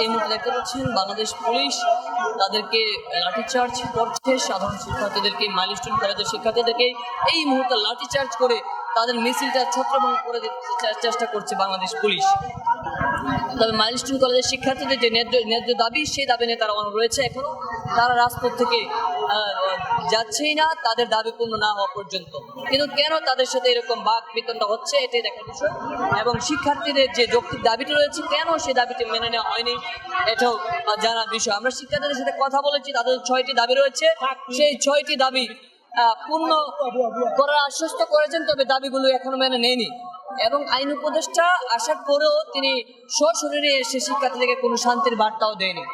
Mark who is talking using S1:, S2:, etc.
S1: এই মুহূর্তে দেখতে পাচ্ছেন বাংলাদেশ পুলিশ তাদেরকে লাঠিচার্জ করছে। সাধারণ শিক্ষার্থীদেরকে মাইলস্টোন কলেজের শিক্ষার্থীদেরকে এই মুহূর্তে লাঠিচার্জ করে তাদের মিছিলটা ছত্রভঙ্গ করে দিতে চেষ্টা করছে বাংলাদেশ পুলিশ। তবে মাইলস্টোন কলেজের শিক্ষার্থীদের যে ন্যায্য ন্যায্য দাবি, সেই দাবি নিয়ে তারা অনড় রয়েছে এখনও। তারা রাজপথ থেকে যাচ্ছেই না, তাদের দাবি পূর্ণ না হওয়া পর্যন্ত। কিন্তু কেন তাদের সাথে এরকম বাক বিতণ্ডা হচ্ছে, এটাই দেখার বিষয়। এবং শিক্ষার্থীদের যে যৌক্তিক দাবিটি রয়েছে, কেন সেই দাবিটি মেনে নেওয়া হয়নি, এটাও জানার বিষয়। আমরা শিক্ষার্থীদের সাথে কথা বলেছি, তাদের ছয়টি দাবি রয়েছে। সেই ছয়টি দাবি পূর্ণ করার আশ্বস্ত করেছেন, তবে দাবিগুলো এখনও মেনে নেয়নি। এবং আইন উপদেষ্টা আসার পরেও তিনি সশরীরে এসে শিক্ষার্থীদেরকে কোনো শান্তির বার্তাও দেয়নি।